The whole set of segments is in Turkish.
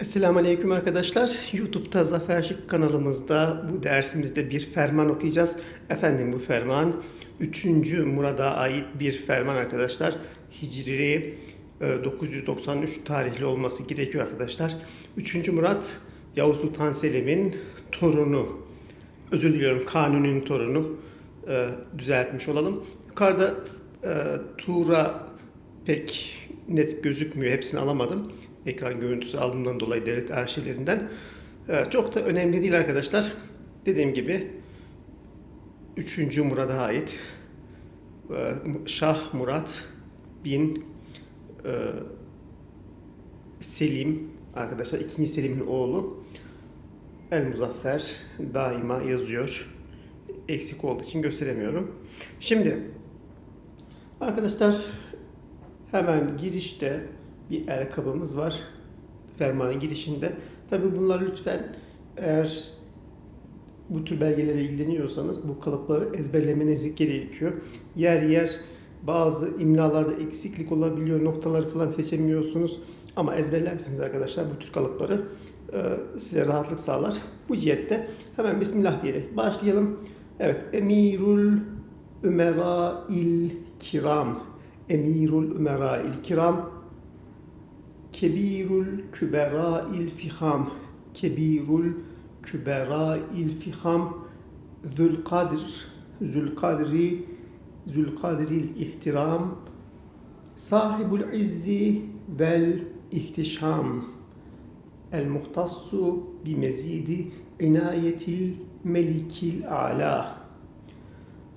Esselamu Aleyküm arkadaşlar. YouTube'da Zafer Şık kanalımızda bu dersimizde bir ferman okuyacağız. Efendim bu ferman 3. Murad'a ait bir ferman arkadaşlar. Hicri e, 993 tarihli olması gerekiyor arkadaşlar. 3. Murat Yavuz Sultan Selim'in torunu. Özür diliyorum Kanuni'nin torunu. E, düzeltmiş olalım. Yukarıda e, Tuğra pek net gözükmüyor. Hepsini alamadım. Ekran görüntüsü aldığımdan dolayı devlet arşivlerinden. Ee, Çok da önemli değil arkadaşlar. Dediğim gibi 3. Murad'a ait e, Şah Murat bin e, Selim arkadaşlar 2. Selim'in oğlu El Muzaffer daima yazıyor. Eksik olduğu için gösteremiyorum. Şimdi arkadaşlar Hemen girişte bir el kabımız var. Fermanın girişinde. Tabi bunlar lütfen eğer bu tür belgelere ilgileniyorsanız bu kalıpları ezberlemeniz gerekiyor. Yer yer bazı imlalarda eksiklik olabiliyor. Noktaları falan seçemiyorsunuz. Ama ezberlersiniz arkadaşlar bu tür kalıpları size rahatlık sağlar. Bu cihette hemen Bismillah diyerek başlayalım. Evet. Emirul Ümera il Kiram Emirul Ümera'il Kiram Kebirul Kübera'il Fiham Kebirul Kübera'il Fiham Zülkadir Zülkadri Zülkadril İhtiram. Sahibul İzzi vel İhtişam El muhtassu bi mezidi inayetil melikil ala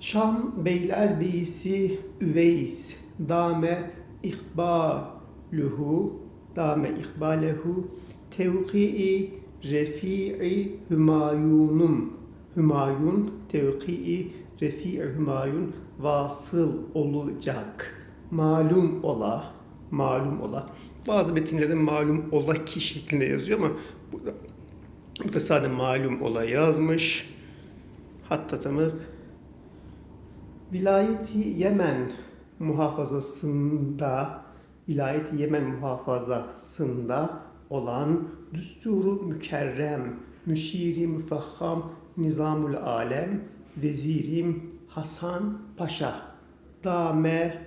Şam Beylerbeyi'si Üveys dame ihbaluhu dame ihbalehu tevki'i refi'i hümayunum hümayun tevki'i refi'i hümayun vasıl olacak. Malum ola malum ola. Bazı metinlerde malum ola ki şeklinde yazıyor ama burada, burada sadece malum ola yazmış. Hattatımız Vilayeti Yemen muhafazasında vilayeti Yemen muhafazasında olan düsturu mükerrem, müşiri müfahham, nizamul alem, vezirim Hasan Paşa. Dame,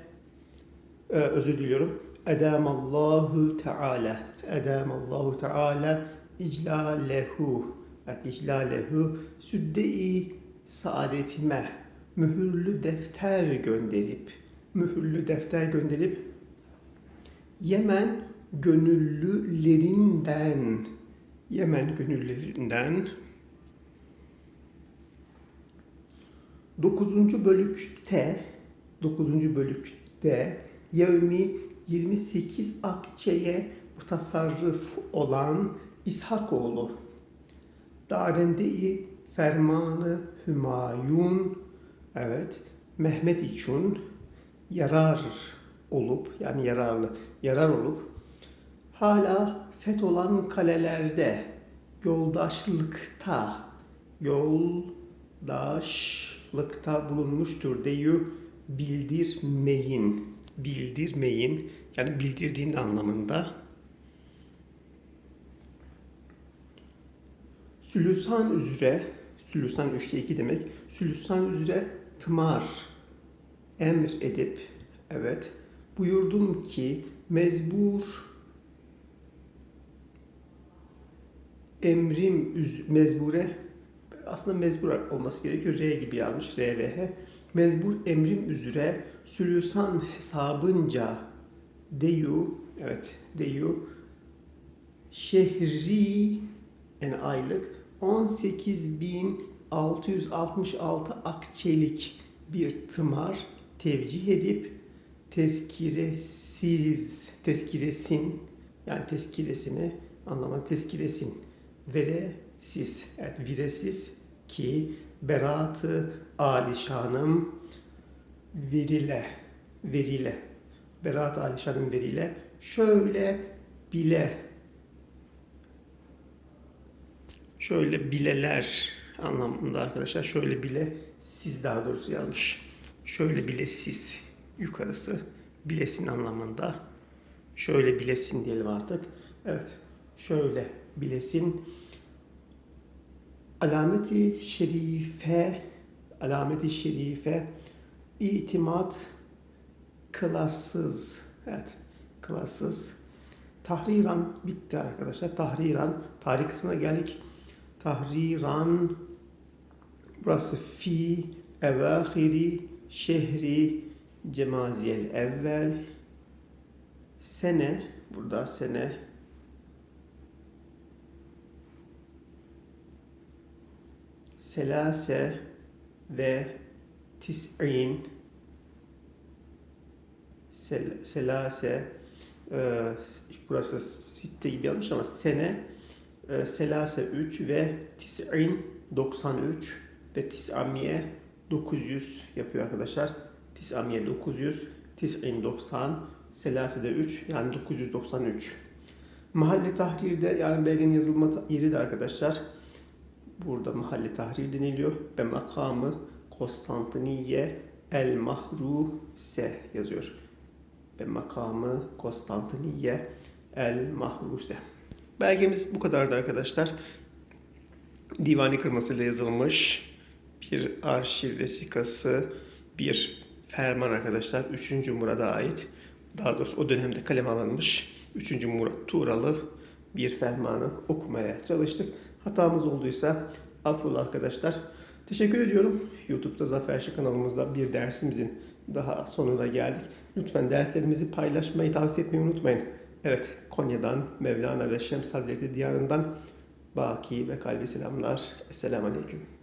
e, özür diliyorum. Edamallahu Teala. Edamallahu Teala iclalehu. Evet, iclalehu. Südde-i saadetime. Mühürlü defter gönderip mühürlü defter gönderip Yemen gönüllülerinden Yemen gönüllülerinden 9. bölükte 9. bölükte Yevmi 28 akçeye mutasarrıf olan İshakoğlu Darende-i Fermanı Hümayun evet Mehmet için yarar olup yani yararlı yarar olup hala fetholan kalelerde yoldaşlıkta yoldaşlıkta bulunmuştur deyu bildirmeyin bildirmeyin yani bildirdiğin anlamında Sülüsan üzere Sülüsan 3'te 2 demek. Sülüsan üzere tımar emr edip evet buyurdum ki mezbur emrim mezbure aslında mezbur olması gerekiyor. R gibi yazmış. R ve H. Mezbur emrim üzere sülüsan hesabınca deyu evet deyu şehri yani aylık 18.666 akçelik bir tımar tevcih edip tezkiresiz, tezkiresin yani tezkiresini anlaman tezkiresin. Veresiz, evet viresiz ki beratı alişanım verile, verile, berat alişanım verile. Şöyle bile şöyle bileler anlamında arkadaşlar şöyle bile siz daha doğrusu yazmış. Şöyle bilesiz yukarısı bilesin anlamında. Şöyle bilesin diyelim artık. Evet. şöyle bilesin. Alameti şerife, alameti şerife, itimat, klassız. Evet, klassız. Tahriran bitti arkadaşlar. Tahriran, tarih kısmına geldik. Tahriran, burası fi, evahiri, şehri, cemaziyel evvel, sene, burada sene, selase ve tis'in sel, selase e, burası sitte gibi yazmış ama sene e, selase 3 ve tis'in 93 ve tis'amiye 900 yapıyor arkadaşlar. Tis'amiye 900, tis'in 90, selase de 3 yani 993. Mahalle tahrirde yani belgenin yazılma yeri de arkadaşlar burada mahalle tahrir deniliyor ve makamı Konstantiniye el Mahruse yazıyor. Ve makamı Konstantiniye el Mahruse. Belgemiz bu kadardı arkadaşlar. Divani kırmasıyla yazılmış bir arşiv vesikası, bir ferman arkadaşlar. 3. Murad'a ait. Daha doğrusu o dönemde kaleme alınmış 3. Murat Tuğralı bir fermanı okumaya çalıştık. Hatamız olduysa affola arkadaşlar. Teşekkür ediyorum. YouTube'da Zafer Şık kanalımızda bir dersimizin daha sonuna geldik. Lütfen derslerimizi paylaşmayı, tavsiye etmeyi unutmayın. Evet, Konya'dan, Mevlana ve Şems Hazretleri diyarından Baki ve kalbi selamlar. Esselamu Aleyküm.